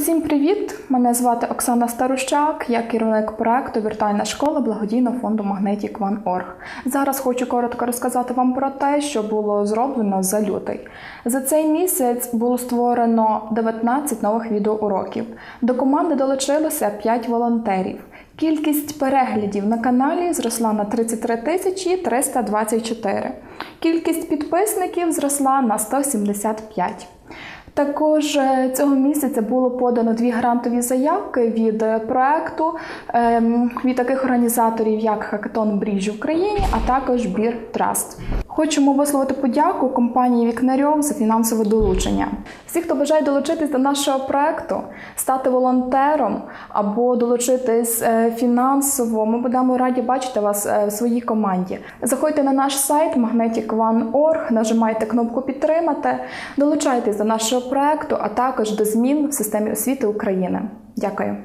Усім привіт! Мене звати Оксана Старущак, я керівник проекту Віртуальна школа благодійного фонду Magnetic One.org. Зараз хочу коротко розказати вам про те, що було зроблено за лютий. За цей місяць було створено 19 нових відеоуроків. До команди долучилося 5 волонтерів. Кількість переглядів на каналі зросла на 33 тисячі 324. Кількість підписників зросла на 175. Також е, цього місяця було подано дві грантові заявки від е, проекту ем, від таких організаторів, як Хакатон Бріж в Україні, а також Бір Траст. Хочемо висловити подяку компанії Вікнарьов за фінансове долучення. Всі, хто бажає долучитись до нашого проекту, стати волонтером або долучитись е, фінансово, ми будемо раді бачити вас е, в своїй команді. Заходьте на наш сайт magnetic1.org, нажимайте кнопку Підтримати, долучайтесь до нашого проекту, а також до змін в системі освіти України. Дякую.